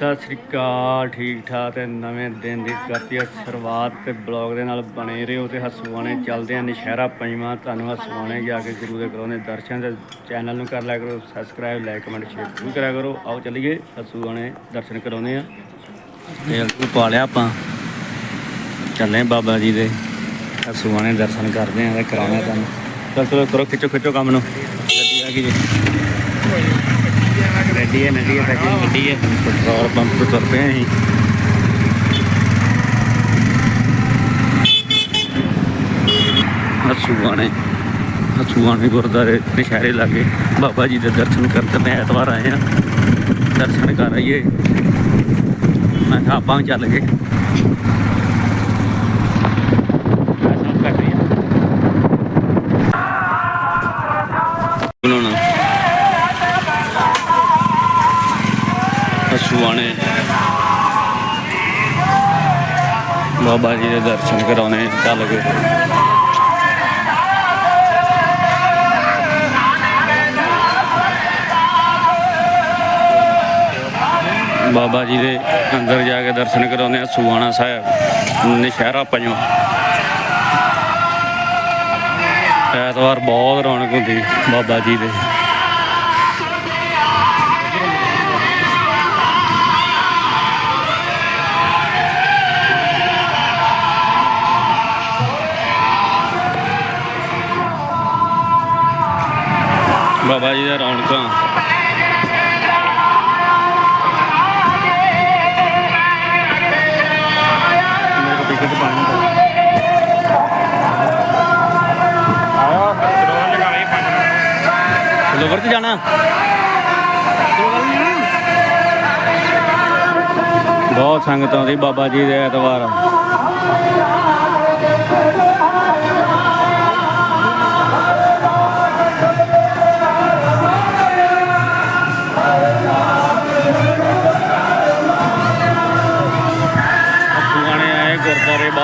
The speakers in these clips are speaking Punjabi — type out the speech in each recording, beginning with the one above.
ਸਤਿ ਸ੍ਰੀ ਅਕਾਲ, ਠੀਕ ਠਾਕ ਤੇ ਨਵੇਂ ਦਿਨ ਦੀ ਕਰਤੀ ਆ ਸ਼ੁਰੂਆਤ ਤੇ ਬਲੌਗ ਦੇ ਨਾਲ ਬਣੇ ਰਹੋ ਤੇ ਹਸੂਆਣੇ ਚੱਲਦੇ ਆ, ਨਸ਼ਹਿਰਾ ਪੰਜਵਾਂ। ਤੁਹਾਨੂੰ ਹਸੂਆਣੇ ਜਾ ਕੇ ਗੁਰੂ ਦੇ ਕਰਾਉਣੇ ਦਰਸ਼ਨ ਤੇ ਚੈਨਲ ਨੂੰ ਕਰ ਲਿਆ ਕਰੋ ਸਬਸਕ੍ਰਾਈਬ ਲਾਈਕ ਕਮੈਂਟ ਸ਼ੇਅਰ ਜ਼ਰੂਰ ਕਰਿਆ ਕਰੋ। ਆਓ ਚੱਲੀਏ ਹਸੂਆਣੇ ਦਰਸ਼ਨ ਕਰਾਉਣੇ ਆ। ਤੇਲ ਤੂੰ ਪਾ ਲਿਆ ਆਪਾਂ। ਚੱਲੇ ਬਾਬਾ ਜੀ ਦੇ। ਹਸੂਆਣੇ ਦਰਸ਼ਨ ਕਰਦੇ ਆ ਤੇ ਕਰਾਉਣੇ ਆ ਤੁਹਾਨੂੰ। ਚਲ ਚਲੋ ਕਰੋ, ਖਿੱਚੋ ਖਿੱਚੋ ਕੰਮ ਨੂੰ। ਗੱਡੀ ਆ ਗਈ ਜੀ। ਗੱਡੀ ਹੈ, ਨਦੀ ਹੈ, ਪੈਕਿੰਗ ਗੱਡੀ ਹੈ। ਪੈਟਰੋਲ ਪੰਪ ਤੋਂ ਤੁਰ ਪਏ ਅਸੀਂ। ਹਸੂਆਣੇ ਹਸੂਆਣੇ ਗੁਰਦਾਰੇ ਨਸ਼ਹਿਰੇ ਲਾਗੇ ਬਾਬਾ ਜੀ ਦੇ ਦਰਸ਼ਨ ਕਰਨ ਮੈਂ ਐਤਵਾਰ ਆਏ ਆ ਦਰਸ਼ਨ ਕਰ ਆਈਏ। ਮੈਂ ਆਪਾਂ ਵੀ ਚੱਲ ਗਏ। ਬਾਬਾ ਜੀ ਦੇ ਦਰਸ਼ਨ ਕਰਾਉਣੇ ਚੱਲ ਗਏ ਬਾਬਾ ਜੀ ਦੇ ਅੰਦਰ ਜਾ ਕੇ ਦਰਸ਼ਨ ਕਰਾਉਂਦੇ ਆ ਸੁਆਣਾ ਸਾਹਿਬ, ਨਸ਼ਹਿਰਾ ਪੰਜਵਾਂ। ਐਤਵਾਰ ਬਹੁਤ ਰੌਣਕ ਹੁੰਦੀ ਬਾਬਾ ਜੀ ਦੇ। ਬਾਬਾ ਜੀ ਦਾ ਰੌਣਕਾਂ ਮੇਰੇ ਕੋਲ ਟਿਕਟ ਪਾਣੀ ਦਾ ਆਇਆ ਪੈਟਰੋਲ ਲਗਾ ਲਈ 5 ਮਿੰਟ ਲੋਵਰ ਤੇ ਜਾਣਾ। ਬਹੁਤ ਸੰਗਤ ਆਉਂਦੀ ਬਾਬਾ ਜੀ ਦੇ ਐਤਵਾਰ।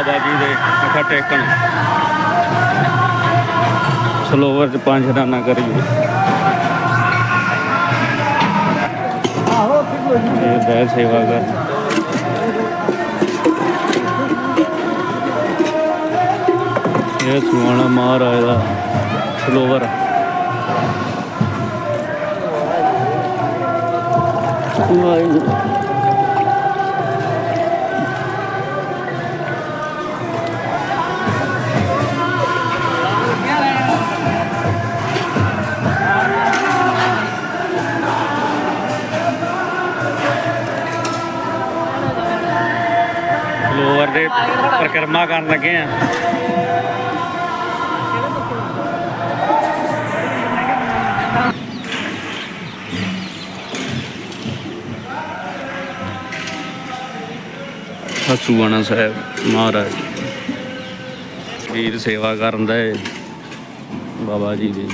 ਬਾਬਾ ਜੀ ਦੇ ਮੱਥਾ ਟੇਕਣ। ਸਲੋਵਰ ਚ ਪੰਜ ਦਾਨਾ ਕਰੀਏ। ਇਹ ਬਹਿ ਸੇਵਾ ਕਰ। ਇਹ ਸੁਆਣਾ ਮਹਾਰਾਜ ਦਾ ਸਲੋਵਰ ਵਾਹਿਗੁਰੂ। ਦੇ ਪ੍ਰਕਰਮਾ ਕਰਨ ਲੱਗੇ ਆ। ਹਸੂਆਣਾ ਸਾਹਿਬ, ਮਹਾਰਾਜ। ਵੀਰ ਸੇਵਾ ਕਰਨ ਦਾ ਬਾਬਾ ਜੀ ਦੀ।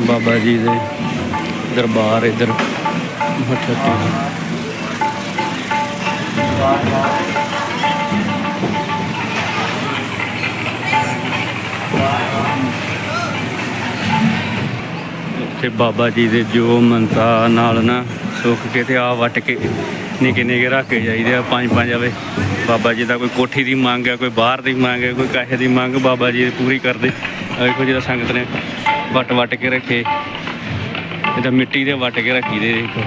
ਬਾਬਾ ਜੀ ਦੇ। ਦਰਬਾਰ ਇਧਰ ਮੱਥਾ ਟੇਕ। ਤੇ ਬਾਬਾ ਜੀ ਦੇ ਜੋ ਮੰਤਾ ਨਾਲ ਨਾ ਸੁੱਖ ਕੇ ਤੇ ਆ ਵਟ ਕੇ ਨਿੱਕੇ ਨਿੱਕੇ ਰੱਖ ਕੇ ਜਾਈਦੇ ਆ, ਪੰਜ ਪੰਜ ਆਵੇ। ਬਾਬਾ ਜੀ ਦਾ ਕੋਈ ਕੋਠੀ ਦੀ ਮੰਗ ਹੈ ਕੋਈ ਬਾਹਰ ਦੀ ਮੰਗ ਹੈ ਕੋਈ ਕਾਹੇ ਦੀ ਮੰਗ, ਬਾਬਾ ਜੀ ਪੂਰੀ ਕਰਦੇ। ਆ ਵੇਖੋ ਜਿਹੜਾ ਸੰਗਤ ਨੇ ਵਟ ਵਟ ਕੇ ਰੱਖੇ। ਇਹਦਾ ਮਿੱਟੀ ਦੇ ਵੱਟ ਕੇ ਰੱਖੀ ਦੇ ਦੇਖੋ।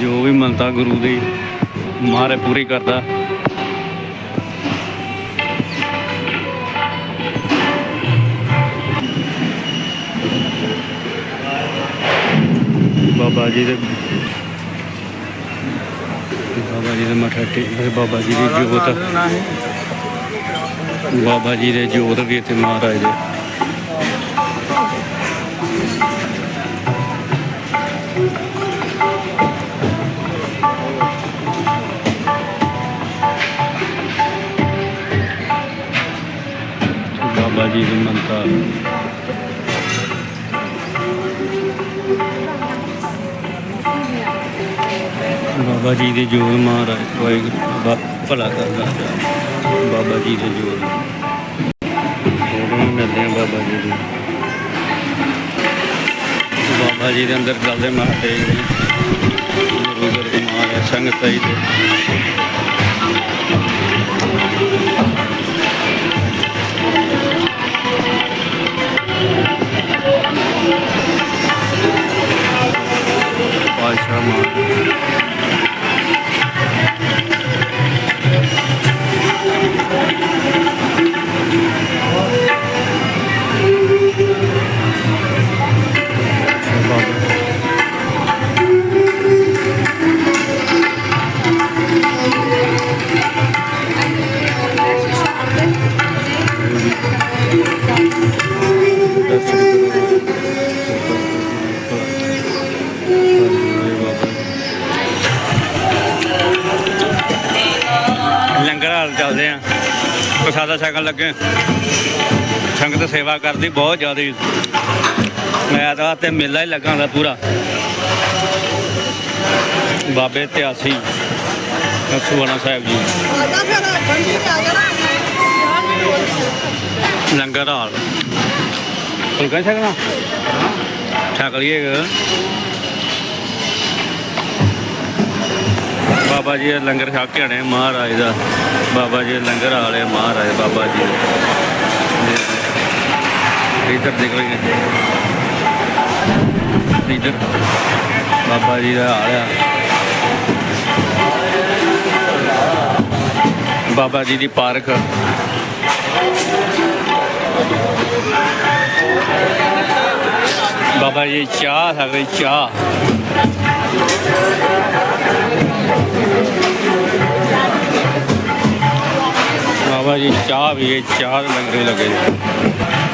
ਜੋ ਵੀ ਮੰਨਤਾ ਗੁਰੂ ਦੀ ਮਹਾਰਾਜ ਪੂਰੀ ਕਰਦਾ ਬਾਬਾ ਜੀ ਦੇ ਬਾਬਾ ਜੀ ਦੇ ਮੱਥਾ ਟੇਕ ਬਾਬਾ ਜੀ ਦੀ ਜੋਤ। ਬਾਬਾ ਜੀ ਦੇ ਜੋਤ ਵੀ ਇੱਥੇ ਮਹਾਰਾਜ ਦੇ। ਬਾਬਾ ਜੀ ਦੀ ਮੰਤਾ। ਬਾਬਾ ਜੀ ਦੇ ਜੋਰ ਮਹਾਰਾਜ, ਵਾਹਿਗੁਰੂ ਭਲਾ ਕਰਦਾ ਬਾਬਾ ਜੀ ਦੇ ਜੋਰ। ਹੋਰੋਂ ਮਿਲਦੇ ਆ ਬਾਬਾ ਜੀ ਦੇ। ਬਾਬਾ ਜੀ ਦੇ ਅੰਦਰ ਚੱਲਦੇ ਮਾਰਦੇ ਗੁਰੂ ਗ੍ਰੰਥ ਮਹਾਰਾਜ ਸੰਗਤ ਜੀ ਦੇ। Ramada. ਪ੍ਰਸਾਦਾ ਛਕਣ ਲੱਗੇ। ਸੰਗਤ ਸੇਵਾ ਕਰਦੀ, ਬਹੁਤ ਜ਼ਿਆਦਾ। ਮੈਂ ਤਾਂ ਤੇ ਮੇਲਾ ਹੀ ਲੱਗਾ ਹੁੰਦਾ ਪੂਰਾ। ਬਾਬੇ ਇਤਿਹਾਸੀ ਸੁਵਣਾ ਸਾਹਿਬ ਜੀ। ਲੰਗਰ ਹਾਲ। ਕੋਈ ਕਹਿ ਸਕਣਾ ਛਕ ਲਈਏ ਬਾਬਾ ਜੀ ਦਾ ਲੰਗਰ ਛਕ ਕੇ ਆਣੇ ਮਹਾਰਾਜ ਦਾ। ਬਾਬਾ ਜੀ ਦਾ ਲੰਗਰ ਹਾਲ ਮਹਾਰਾਜ, ਬਾਬਾ ਜੀ ਦਾ। ਇੱਧਰ ਨਿਕਲ ਗਏ ਇੱਧਰ ਬਾਬਾ ਜੀ ਦਾ ਹਾਲ ਬਾਬਾ ਜੀ ਦੀ ਪਾਰਕ। ਬਾਬਾ ਜੀ ਚਾਹ ਸਕਦੇ ਚਾਹ। ਜੀ ਚਾਹ ਵੀ ਇਹ ਚਾਹ ਦੇ ਲੰਗਰ ਲੱਗੇ ਜੀ।